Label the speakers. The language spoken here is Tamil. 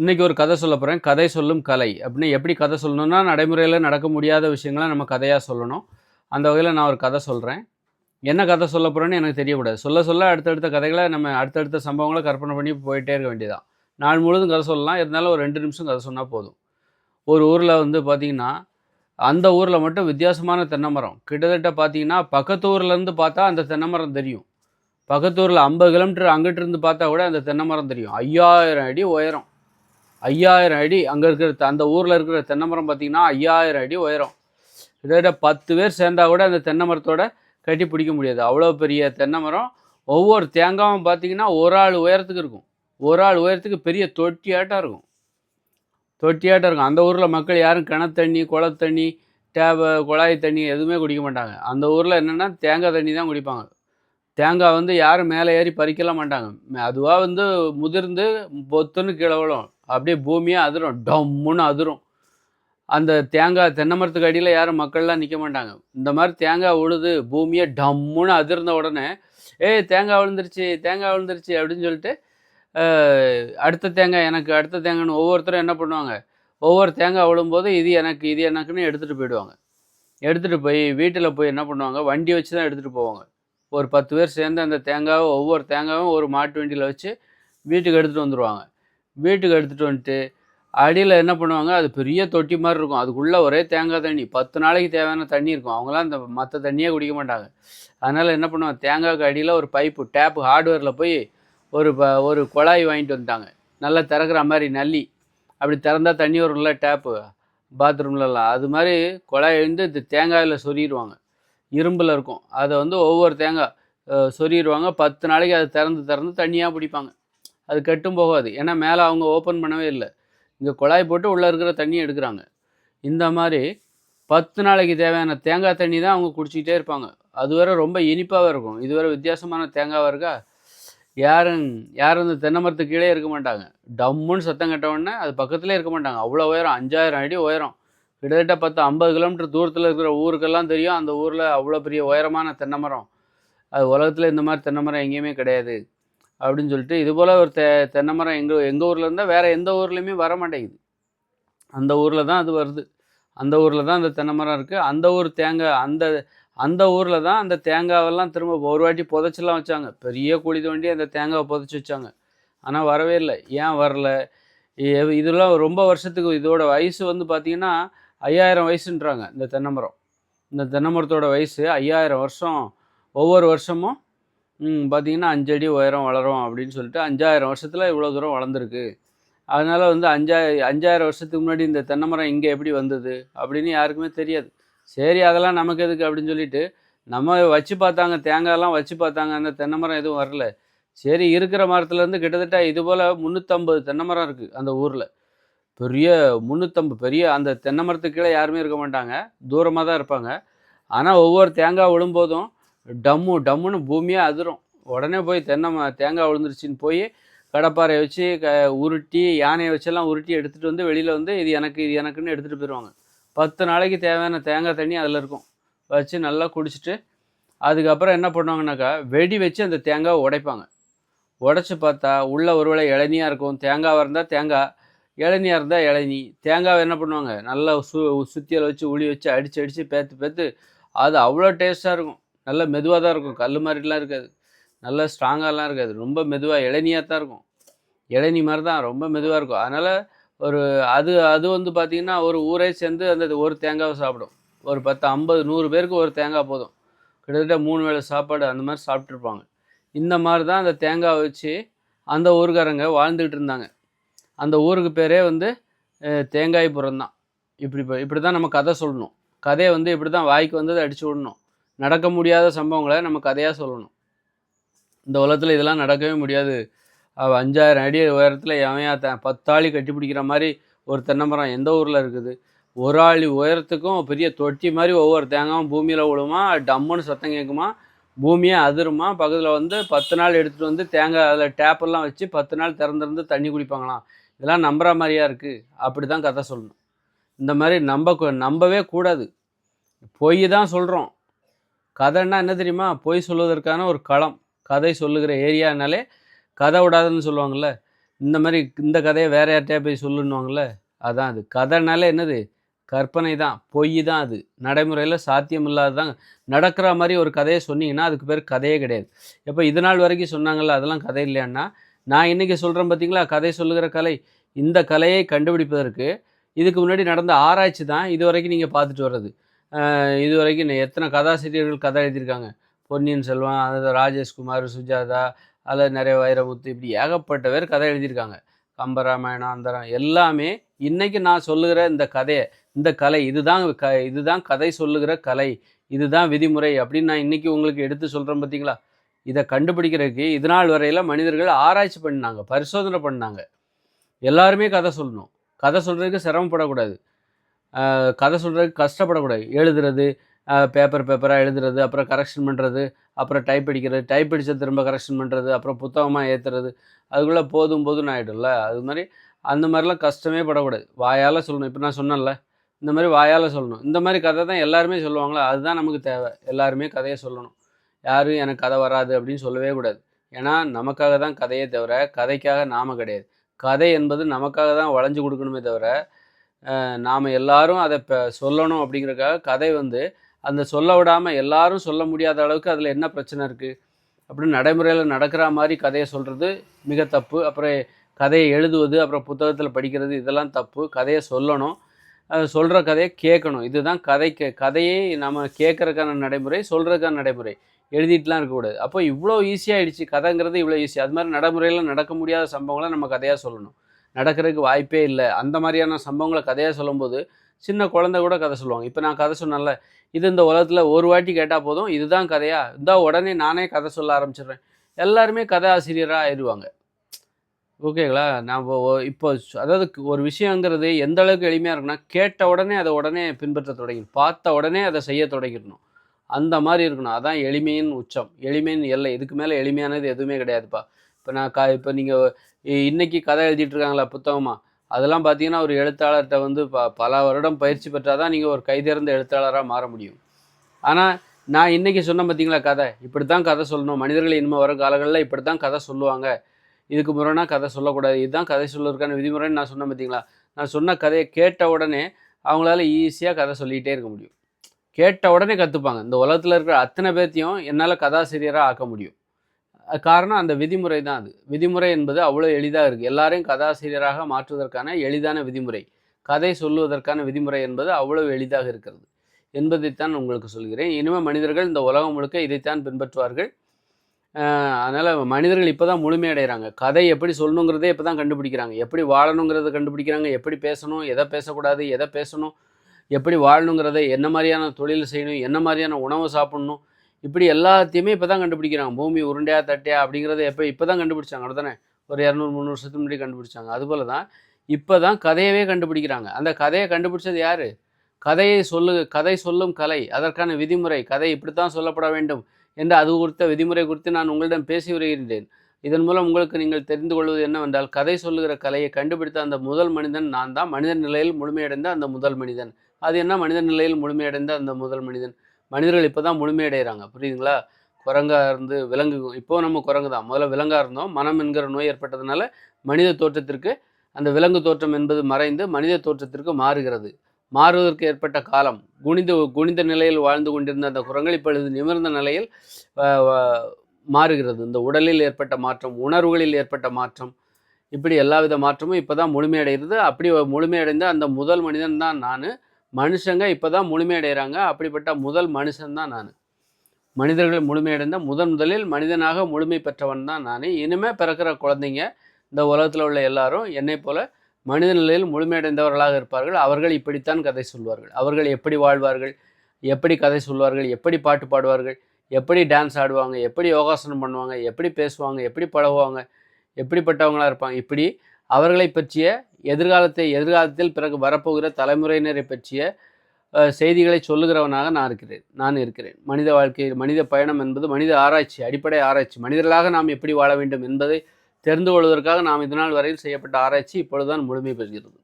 Speaker 1: இன்றைக்கி ஒரு கதை சொல்ல போகிறேன் கதை சொல்லும் கலை. அப்படின்னு எப்படி கதை சொல்லணும்னா நடைமுறையில் நடக்க முடியாத விஷயங்களை நம்ம கதையாக சொல்லணும். அந்த வகையில் நான் ஒரு கதை சொல்கிறேன் என்ன கதை சொல்ல போகிறேன்னு எனக்கு தெரியக்கூடாது. சொல்ல சொல்ல அடுத்தடுத்த கதைகளை நம்ம அடுத்தடுத்த சம்பவங்களை கற்பனை பண்ணி போயிட்டே இருக்க வேண்டியதான் நாள் முழுதும் கதை சொல்லலாம். இருந்தாலும் ஒரு ரெண்டு நிமிஷம் கதை சொன்னால் போதும். ஒரு ஊரில் வந்து பார்த்திங்கன்னா அந்த ஊரில் மட்டும் வித்தியாசமான தென்னை மரம் கிட்டத்தட்ட பார்த்தீங்கன்னா பக்கத்து ஊர்லேருந்து பார்த்தா அந்த தென்னை மரம் தெரியும். பக்கத்து ஊரில் ஐம்பது கிலோமீட்டர் அங்கிட்டு இருந்து பார்த்தா கூட அந்த தென்னை மரம் தெரியும். ஐயாயிரம் அடி உயரம். ஐயாயிரம் அடி அங்கே இருக்கிற அந்த ஊரில் இருக்கிற தென்னை மரம் பார்த்தீங்கன்னா ஐயாயிரம் அடி உயரம். கிட்டத்தட்ட பத்து பேர் சேர்ந்தா கூட அந்த தென்னை மரத்தோட கட்டி பிடிக்க முடியாது. அவ்வளோ பெரிய தென்னை மரம் ஒவ்வொரு தேங்காவும் பார்த்தீங்கன்னா ஒரு ஆள் உயரத்துக்கு இருக்கும். ஒரு ஆள் உயரத்துக்கு பெரிய தொட்டியாட்டம் இருக்கும். தொட்டியாட்டம் இருக்கும். அந்த ஊரில் மக்கள் யாரும் கிணத்தண்ணி குளத்தண்ணி டேப குழாய் தண்ணி எதுவுமே குடிக்க மாட்டாங்க. அந்த ஊரில் என்னென்னா தேங்காய் தண்ணி தான் குடிப்பாங்க. தேங்காய் வந்து யாரும் மேலே ஏறி பறிக்கலாம் மாட்டாங்க. அதுவாக வந்து முதிர்ந்து பொத்துன்னு கீழே விழும். அப்படியே பூமியாக அதிரும் டம்முன்னு அதிரும். அந்த தேங்காய் தென்னை மரத்துக்கு அடியில் யாரும் மக்கள்லாம் நிற்க மாட்டாங்க. இந்த மாதிரி தேங்காய் விழுது பூமியை டம்முன்னு அதிர்ந்த உடனே ஏய் தேங்காய் விழுந்துருச்சு தேங்காய் விழுந்துருச்சு அப்படின்னு சொல்லிட்டு அடுத்த தேங்காய் எனக்கு அடுத்த தேங்காய்னு ஒவ்வொருத்தரும் என்ன பண்ணுவாங்க? ஒவ்வொரு தேங்காய் விழும்போது இது எனக்கு இது எனக்குன்னு எடுத்துகிட்டு போயிடுவாங்க. எடுத்துகிட்டு போய் வீட்டில் போய் என்ன பண்ணுவாங்க? வண்டி வச்சு தான் எடுத்துகிட்டு போவாங்க. ஒரு பத்து பேர் சேர்ந்து அந்த தேங்காவை ஒவ்வொரு தேங்காயும் ஒரு மாட்டு வண்டியில் வச்சு வீட்டுக்கு எடுத்துகிட்டு வந்துடுவாங்க வீட்டுக்கு எடுத்துகிட்டு வந்துட்டு அடியில் என்ன பண்ணுவாங்க அது பெரிய தொட்டி மாதிரி இருக்கும். அதுக்குள்ளே ஒரே தேங்காய் தண்ணி. பத்து நாளைக்கு தேவையான தண்ணி இருக்கும். அவங்களாம் அந்த மற்ற தண்ணியே குடிக்க மாட்டாங்க. அதனால் என்ன பண்ணுவாங்க தேங்காய்க்கு அடியில் ஒரு பைப்பு டேப்பு ஹார்ட்வேரில் போய் ஒரு ப ஒரு குழாய் வாங்கிட்டு வந்துட்டாங்க. நல்லா திறக்கிற மாதிரி நல்லி. அப்படி திறந்தா தண்ணி வரும்ல டேப்பு பாத்ரூம்லலாம் அது மாதிரி குழாய் வந்து இந்த தேங்காயில் சொறிடுவாங்க இரும்பில் இருக்கும். அதை வந்து ஒவ்வொரு தேங்காய் சொறிடுவாங்க பத்து நாளைக்கு அதை திறந்து திறந்து தண்ணியாக பிடிப்பாங்க அது கெட்டும் போகாது. ஏன்னா மேலே அவங்க ஓப்பன் பண்ணவே இல்லை. இங்கே குழாய் போட்டு உள்ளே இருக்கிற தண்ணியை எடுக்கிறாங்க. இந்த மாதிரி பத்து நாளைக்கு தேவையான தேங்காய் தண்ணி தான் அவங்க குடிச்சிக்கிட்டே இருப்பாங்க. அது வேற ரொம்ப இனிப்பாகவே இருக்கும். இது வேற வித்தியாசமான தேங்காவாக இருக்கா? யாரும் யாரும் இந்த தென்னை மரத்துக்கு கீழே இருக்க மாட்டாங்க. டம்முன்னு சத்தம் கட்டவுடனே உடனே அது பக்கத்துலேயே இருக்க மாட்டாங்க. அவ்வளோ உயரம் அஞ்சாயிரம் அடி உயரம். கிட்டத்தட்ட பத்து ஐம்பது கிலோமீட்டர் தூரத்தில் இருக்கிற ஊருக்கெல்லாம் தெரியும். அந்த ஊரில் அவ்வளோ பெரிய உயரமான தென்னை மரம். அது உலகத்தில் இந்த மாதிரி தென்னை மரம் எங்கேயுமே கிடையாது. அப்படின்னு சொல்லிட்டு இது போல் ஒரு தெ தென்னை மரம் எங்கள் எங்கள் ஊரில் இருந்தால் வேறு எந்த ஊர்லேயுமே வர மாட்டேங்குது அந்த ஊரில் தான் அது வருது. அந்த ஊரில் தான் அந்த தென்னை மரம் இருக்குது அந்த ஊர் தேங்காய் அந்த அந்த ஊரில் தான் அந்த தேங்காவெல்லாம் திரும்ப ஒரு வாட்டி புதைச்செல்லாம் வச்சாங்க. பெரிய குழி தோண்டி அந்த தேங்காவை புதைச்சி வச்சாங்க. ஆனால் வரவே இல்லை. ஏன் வரல? இதெல்லாம் ரொம்ப வருஷத்துக்கு இதோட வயசு வந்து பார்த்திங்கன்னா ஐயாயிரம் வயசுன்றாங்க இந்த தென்னை மரம். இந்த தென்னை மரத்தோட வயசு ஐயாயிரம் வருஷம். ஒவ்வொரு வருஷமும் பார்த்திங்கன்னா அஞ்சடி உயரம் வளரும் அப்படின்னு சொல்லிட்டு அஞ்சாயிரம் வருஷத்தில் இவ்வளோ தூரம் வளர்ந்துருக்கு. அதனால் வந்து அஞ்சாய அஞ்சாயிரம் வருஷத்துக்கு முன்னாடி இந்த தென்னை மரம் இங்கே எப்படி வந்தது அப்படின்னு யாருக்குமே தெரியாது. சரி அதெல்லாம் நமக்கு எதுக்கு அப்படின்னு சொல்லிட்டு நம்ம வச்சு பார்த்தாங்க தேங்காயெல்லாம் வச்சு பார்த்தாங்க அந்த தென்னை மரம் எதுவும் வரல. சரி இருக்கிற மரத்துலேருந்து கிட்டத்தட்ட இது போல் முந்நூற்றம்பது தென்னை மரம் இருக்குது அந்த ஊரில். பெரிய முந்நூற்றம்பது பெரிய அந்த தென்னை மரத்துக்கு கீழே யாருமே இருக்க மாட்டாங்க. தூரமாக தான் இருப்பாங்க. ஆனால் ஒவ்வொரு தேங்காய் விழும்போதும் டம்மு டம்முன்னு பூமியே அதிரும். உடனே போய் தென்னை ம தேங்காய் விழுந்துருச்சின்னு போய் கடப்பாறை வச்சு க உருட்டி யானையை வச்செல்லாம் உருட்டி எடுத்துகிட்டு வந்து வெளியில் வந்து இது எனக்கு இது எனக்குன்னு எடுத்துகிட்டு போயிடுவாங்க பத்து நாளைக்கு தேவையான தேங்காய் தண்ணி அதில் இருக்கும். வச்சு நல்லா குடிச்சிட்டு அதுக்கப்புறம் என்ன பண்ணுவாங்கனாக்கா வெடி வச்சு அந்த தேங்காவை உடைப்பாங்க. உடச்சி பார்த்தா உள்ளே ஒருவேளை இளநியாக இருக்கும். தேங்காவாக இருந்தால் தேங்காய் இளநியாக இருந்தால் இளநி. தேங்காவை என்ன பண்ணுவாங்க? நல்லா சு சுத்தியில் வச்சு உளி வச்சு அடித்து அடித்து பேத்து பேத்து அது அவ்வளோ டேஸ்ட்டாக இருக்கும். நல்ல மெதுவாக தான் இருக்கும். கல் மாதிரிலாம் இருக்காது. நல்ல ஸ்ட்ராங்காகலாம் இருக்காது. ரொம்ப மெதுவாக இளநியாக தான் இருக்கும். இளநி மாதிரி தான் ரொம்ப மெதுவாக இருக்கும். அதனால் ஒரு அது அது வந்து பார்த்திங்கன்னா ஒரு ஊரே சேர்ந்து அந்த ஒரு தேங்காவை சாப்பிடும். ஒரு பத்து ஐம்பது நூறு பேருக்கு ஒரு தேங்காய் போதும். கிட்டத்தட்ட மூணு வேளை சாப்பாடு அந்த மாதிரி சாப்பிட்ருப்பாங்க இந்த மாதிரி தான் அந்த தேங்காவை வச்சு அந்த ஊருக்காரங்க வாழ்ந்துக்கிட்டு இருந்தாங்க. அந்த ஊருக்கு பேரே வந்து தேங்காய் தேங்காய்புரம் தான் இப்படி இப்படி தான் நம்ம கதை சொல்லணும். கதையை வந்து இப்படி தான் வாய்க்கு வந்ததை அடிச்சு விடணும். நடக்க முடியாத சம்பவங்களை நம்ம கதையாக சொல்லணும். இந்த உலகத்தில் இதெல்லாம் நடக்கவே முடியாது. அஞ்சாயிரம் அடி உயரத்தில் எவையா த பத்தாளி கட்டி பிடிக்கிற மாதிரி ஒரு தென்னமரம் எந்த ஊரில் இருக்குது? ஒரு ஆளி உயரத்துக்கும் பெரிய தொட்டி மாதிரி ஒவ்வொரு தேங்காயும் பூமியில் விழுமா? டம்முன்னு சத்தம் கேட்குமா பூமியே அதிருமா? பக்கத்தில் வந்து பத்து நாள் எடுத்துகிட்டு வந்து தேங்காய் அதில் டேப்பெல்லாம் வச்சு பத்து நாள் திறந்திருந்து தண்ணி குடிப்பாங்களாம். இதெல்லாம் நம்புற மாதிரியா இருக்குது அப்படி தான் கதை சொல்லணும். இந்த மாதிரி நம்ப நம்பவே கூடாது. பொய் தான் சொல்கிறோம் கதைன்னா என்ன தெரியுமா? பொய் சொல்வதற்கான ஒரு களம். கதை சொல்லுகிற ஏரியானாலே கதை விடாதுன்னு சொல்லுவாங்கள்ல இந்த மாதிரி இந்த கதையை வேற யார்கிட்டயா போய் சொல்லுன்னுவாங்கள்ல அதான் அது. கதைனாலே என்னது? கற்பனை தான். பொய் தான் அது. நடைமுறையில் சாத்தியம் இல்லாததான் நடக்கிற மாதிரி ஒரு கதையை சொன்னீங்கன்னா அதுக்கு பேர் கதையே கிடையாது. எப்போ இது நாள் வரைக்கும் சொன்னாங்கல்ல அதெல்லாம் கதை இல்லையான்னா நான் இன்றைக்கி சொல்கிறேன் பார்த்தீங்களா? கதை சொல்லுகிற கலை. இந்த கலையை கண்டுபிடிப்பதற்கு இதுக்கு முன்னாடி நடந்த ஆராய்ச்சி தான் இது வரைக்கும் நீங்கள் பார்த்துட்டு வர்றது. இது வரைக்கும் எத்தனை கதாசிரியர்கள் கதை எழுதியிருக்காங்க? பொன்னியின் செல்வன் அதாவது ராஜேஷ்குமார் சுஜாதா அதில் நிறைய வைரமுத்து இப்படி ஏகப்பட்ட பேர் கதை எழுதியிருக்காங்க. கம்பராமாயணம் அந்தரம் எல்லாமே இன்னைக்கு நான் சொல்லுகிற இந்த கதையை இந்த கலை இதுதான் க இதுதான் கதை சொல்லுகிற கலை இதுதான் விதிமுறை அப்படின்னு நான் இன்றைக்கி உங்களுக்கு எடுத்து சொல்கிறேன் பார்த்தீங்களா இதை கண்டுபிடிக்கிறதுக்கு இது நாள் வரையில் மனிதர்கள் ஆராய்ச்சி பண்ணாங்க பரிசோதனை பண்ணாங்க எல்லாருமே கதை சொல்லணும். கதை சொல்கிறதுக்கு சிரமப்படக்கூடாது. கதை சொல்கிறதுக்கு கஷ்டப்படக்கூடாது. எழுதுறது பேப்பர் பேப்பராக எழுதுறது அப்புறம் கரெக்ஷன் பண்ணுறது அப்புறம் டைப் அடிக்கிறது டைப் அடித்த திரும்ப கரெக்ஷன் பண்ணுறது அப்புறம் புத்தகமாக ஏற்றுறது அதுக்குள்ளே போதும் போதும்னு ஆகிடும்ல அது மாதிரி அந்த மாதிரிலாம் கஷ்டமே படக்கூடாது. வாயால் சொல்லணும். இப்போ நான் சொன்னேன்ல இந்த மாதிரி வாயால் சொல்லணும். இந்த மாதிரி கதை தான் எல்லாருமே சொல்லுவாங்களா அதுதான் நமக்கு தேவை. எல்லாருமே கதையை சொல்லணும். யாரும் எனக்கு கதை வராது அப்படின்னு சொல்லவே கூடாது. ஏன்னா நமக்காக தான் கதையே தவிர கதைக்காக நாம கிடையாது. கதை என்பது நமக்காக தான் வளைஞ்சு கொடுக்கணுமே தவிர நாம் எல்லாரும் அதை இப்போ சொல்லணும் அப்படிங்கிறக்காக கதை வந்து அந்த சொல்ல விடாமல் எல்லாரும் சொல்ல முடியாத அளவுக்கு அதில் என்ன பிரச்சனை இருக்குது அப்படின்னு நடைமுறையில் நடக்கிற மாதிரி கதையை சொல்கிறது மிக தப்பு. அப்புறம் கதையை எழுதுவது அப்புறம் புத்தகத்தில் படிக்கிறது இதெல்லாம் தப்பு. கதையை சொல்லணும். சொல்கிற கதையை கேட்கணும். இதுதான் கதைக்கு கதையை நம்ம கேட்குறக்கான நடைமுறை சொல்கிறதுக்கான நடைமுறை. எழுதிட்டுலாம் இருக்கக்கூடாது. அப்போ இவ்வளோ ஈஸியாகிடுச்சு கதைங்கிறது இவ்வளோ ஈஸி அது மாதிரி நடைமுறையில் நடக்க முடியாத சம்பவங்களை நம்ம கதையாக சொல்லணும். நடக்கிறதுக்கு வாய்ப்பே இல்லை. அந்த மாதிரியான சம்பவங்களை கதையாக சொல்லும்போது சின்ன குழந்தை கூட கதை சொல்லுவாங்க. இப்போ நான் கதை சொன்னேன்ல இது இந்த உலகத்தில் ஒரு வாட்டி கேட்டால் போதும் இதுதான் கதையா? இந்த உடனே நானே கதை சொல்ல ஆரம்பிச்சிடுறேன். எல்லாருமே கதை ஆசிரியராக ஆயிடுவாங்க. ஓகேங்களா? நான் இப்போ அதாவது ஒரு விஷயங்கிறது எந்த அளவுக்கு எளிமையாக இருக்குன்னா கேட்ட உடனே அதை உடனே பின்பற்ற தொடங்கிடும் பார்த்த உடனே அதை செய்ய தொடங்கிடணும். அந்த மாதிரி இருக்கணும். அதான் எளிமையின் உச்சம். எளிமையின் எல்லை. இதுக்கு மேலே எளிமையானது எதுவுமே கிடையாதுப்பா. இப்போ நான் க இப்போ நீங்கள் இன்னைக்கு கதை எழுதிட்டு இருக்காங்களா புத்தகமாக அதெல்லாம் பார்த்தீங்கன்னா ஒரு எழுத்தாளர்கிட்ட வந்து ப பல வருடம் பயிற்சி பெற்றால் தான் நீங்கள் ஒரு கைதேர்ந்த எழுத்தாளராக மாற முடியும். ஆனால் நான் இன்னைக்கு சொன்னேன் பார்த்தீங்களா கதை? இப்படி தான் கதை சொல்லணும். மனிதர்கள் இனிமே வர காலங்களில் இப்படி தான் கதை சொல்லுவாங்க. இதுக்கு முறைனா கதை சொல்லக்கூடாது. இதுதான் கதை சொல்லுறதுக்கான விதிமுறைன்னு நான் சொன்னேன் பார்த்தீங்களா நான் சொன்ன கதையை கேட்ட உடனே அவங்களால ஈஸியாக கதை சொல்லிகிட்டே இருக்க முடியும். கேட்ட உடனே கற்றுப்பாங்க இந்த உலகத்தில் இருக்கிற அத்தனை பேர்த்தையும் என்னால் கதாசிரியராக ஆக்க முடியும். காரணம் அந்த விதிமுறை தான் அது. விதிமுறை என்பது அவ்வளோ எளிதாக இருக்குது எல்லாரையும் கதாசிரியராக மாற்றுவதற்கான எளிதான விதிமுறை. கதை சொல்லுவதற்கான விதிமுறை என்பது அவ்வளவு எளிதாக இருக்கிறது என்பதைத்தான் உங்களுக்கு சொல்கிறேன். இனிமேல் மனிதர்கள் இந்த உலகம் முழுக்க இதைத்தான் பின்பற்றுவார்கள். அதனால் மனிதர்கள் இப்போ தான் முழுமையடைகிறாங்க கதை எப்படி சொல்லணுங்கிறதே இப்போ தான் கண்டுபிடிக்கிறாங்க. எப்படி வாழணுங்கிறத கண்டுபிடிக்கிறாங்க. எப்படி பேசணும் எதை பேசக்கூடாது எதை பேசணும் எப்படி வாழணுங்கிறத என்ன மாதிரியான தொழில் செய்யணும் என்ன மாதிரியான உணவு சாப்பிடணும் இப்படி எல்லாத்தையுமே இப்போ தான் கண்டுபிடிக்கிறாங்க. பூமி உருண்டையா தட்டையா அப்படிங்கிறத எப்போ இப்போ தான் கண்டுபிடிச்சாங்க. அப்படிதானே ஒரு இரநூறு முந்நூறு வருஷத்துக்கு முன்னாடி கண்டுபிடிச்சாங்க. அதுபோல தான் இப்போ தான் கதையவே கண்டுபிடிக்கிறாங்க. அந்த கதையை கண்டுபிடிச்சது யார்? கதையை சொல்லு கதை சொல்லும் கலை அதற்கான விதிமுறை கதை இப்படித்தான் சொல்லப்பட வேண்டும் என்று அது குறித்த விதிமுறை குறித்து நான் உங்களிடம் பேசி வருகின்றேன் இதன் மூலம் உங்களுக்கு நீங்கள் தெரிந்து கொள்வது என்னவென்றால் கதை சொல்லுகிற கலையை கண்டுபிடித்த அந்த முதல் மனிதன் நான் தான் மனித நிலையில் முழுமையடைந்த அந்த முதல் மனிதன். அது என்ன? மனித நிலையில் முழுமையடைந்த அந்த முதல் மனிதன். மனிதர்கள் இப்போ தான் முழுமையடைகிறாங்க புரியுதுங்களா? குரங்காக இருந்து விலங்கு இப்போ நம்ம குரங்கு தான். முதல்ல விலங்காக இருந்தோம். மனம் என்கிற நோய் ஏற்பட்டதுனால மனித தோற்றத்திற்கு அந்த விலங்கு தோற்றம் என்பது மறைந்து மனித தோற்றத்திற்கு மாறுகிறது. மாறுவதற்கு ஏற்பட்ட காலம். குனிந்த குனிந்த நிலையில் வாழ்ந்து கொண்டிருந்த அந்த குரங்கள் இப்பொழுது நிமிர்ந்த நிலையில் மாறுகிறது. இந்த உடலில் ஏற்பட்ட மாற்றம் உணர்வுகளில் ஏற்பட்ட மாற்றம் இப்படி எல்லா வித மாற்றமும் இப்போ தான் முழுமையடைகிறது. அப்படி முழுமையடைந்த அந்த முதல் மனிதன் தான் நான். மனுஷங்க இப்போ தான் முழுமையடைகிறாங்க அப்படிப்பட்ட முதல் மனுஷன்தான் நான். மனிதர்கள் முழுமையடைந்த முதன் முதலில் மனிதனாக முழுமை பெற்றவன் தான் நான். இனிமேல் பிறக்கிற குழந்தைங்க இந்த உலகத்தில் உள்ள எல்லாரும் என்னை போல மனித நிலையில் முழுமையடைந்தவர்களாக இருப்பார்கள். அவர்கள் இப்படித்தான் கதை சொல்வார்கள். அவர்கள் எப்படி வாழ்வார்கள்? எப்படி கதை சொல்வார்கள்? எப்படி பாட்டு பாடுவார்கள்? எப்படி டான்ஸ் ஆடுவாங்க? எப்படி யோகாசனம் பண்ணுவாங்க? எப்படி பேசுவாங்க? எப்படி பழகுவாங்க? எப்படிப்பட்டவங்களாக இருப்பாங்க? இப்படி அவர்களை பற்றிய எதிர்காலத்தை எதிர்காலத்தில் பிறகு வரப்போகிற தலைமுறையினரை பற்றிய செய்திகளை சொல்லுகிறவனாக நான் இருக்கிறேன் நான் இருக்கிறேன். மனித வாழ்க்கை மனித பயணம் என்பது மனித ஆராய்ச்சி அடிப்படை ஆராய்ச்சி. மனிதர்களாக நாம் எப்படி வாழ வேண்டும் என்பதை தெரிந்து கொள்வதற்காக நாம் இதனால் வரையில் செய்யப்பட்ட ஆராய்ச்சி இப்பொழுதுதான் முழுமை பெறுகிறது.